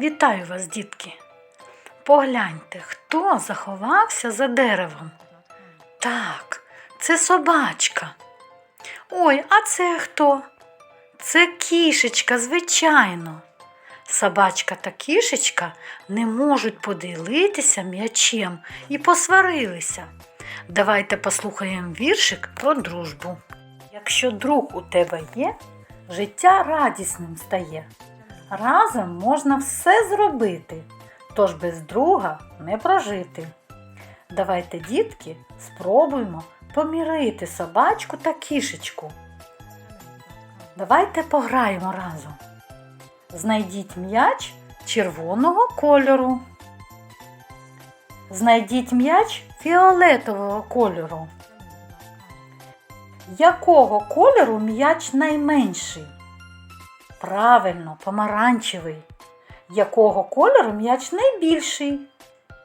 Вітаю вас, дітки. Погляньте, хто заховався за деревом. Так, це собачка. Ой, а це хто? Це кішечка, звичайно. Собачка та кішечка не можуть поділитися м'ячем і посварилися. Давайте послухаємо віршик про дружбу. Якщо друг у тебе є, життя радісним стає. Разом можна все зробити, тож без друга не прожити. Давайте, дітки, спробуємо помірити собачку та кішечку. Давайте пограємо разом. Знайдіть м'яч червоного кольору. Знайдіть м'яч фіолетового кольору. Якого кольору м'яч найменший? Правильно, помаранчевий. Якого кольору м'яч найбільший?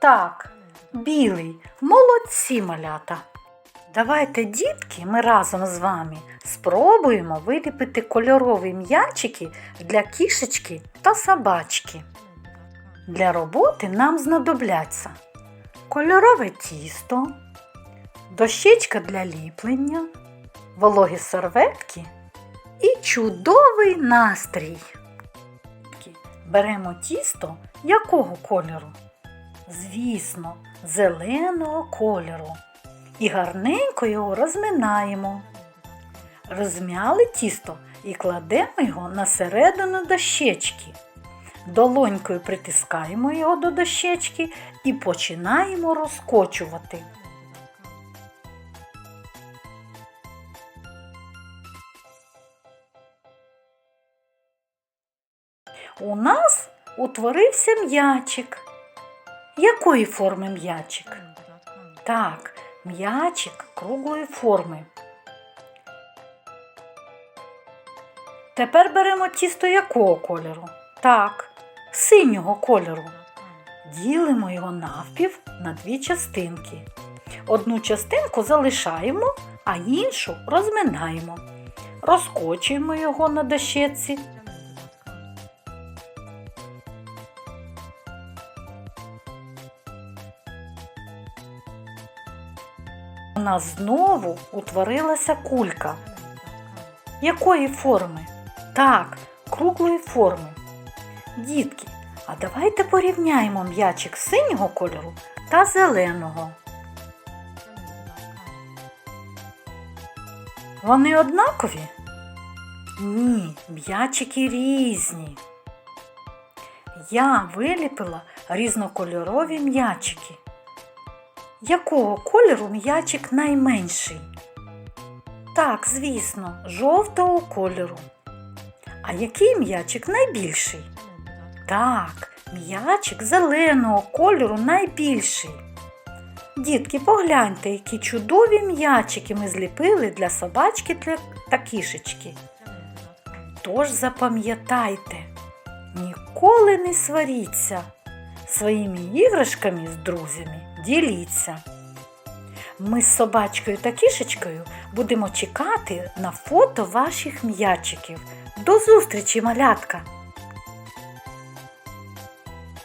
Так, білий. Молодці малята. Давайте, дітки, ми разом з вами спробуємо виліпити кольорові м'ячики для кішечки та собачки. Для роботи нам знадобляться кольорове тісто, дощечка для ліплення, вологі серветки і чудовий настрій. Беремо тісто якого кольору? Звісно, зеленого кольору. І гарненько його розминаємо. Розм'яли тісто і кладемо його на середину дощечки. Долонькою притискаємо його до дощечки і починаємо розкочувати. У нас утворився м'ячик. Якої форми м'ячик? Так, м'ячик круглої форми. Тепер беремо тісто якого кольору? Так, синього кольору. Ділимо його навпів на дві частинки. Одну частинку залишаємо, а іншу розминаємо. Розкочуємо його на дощечці. Нас знову утворилася кулька. Якої форми? Так, круглої форми. Дітки, а давайте порівняємо м'ячик синього кольору та зеленого. Вони однакові? Ні, м'ячики різні. Я виліпила різнокольорові м'ячики. Якого кольору м'ячик найменший? Так, звісно, жовтого кольору. А який м'ячик найбільший? Так, м'ячик зеленого кольору найбільший. Дітки, погляньте, які чудові м'ячики ми зліпили для собачки та кішечки. Тож запам'ятайте, ніколи не сваріться. Своїми іграшками з друзями діліться. Ми з собачкою та кішечкою будемо чекати на фото ваших м'ячиків. До зустрічі, малятка!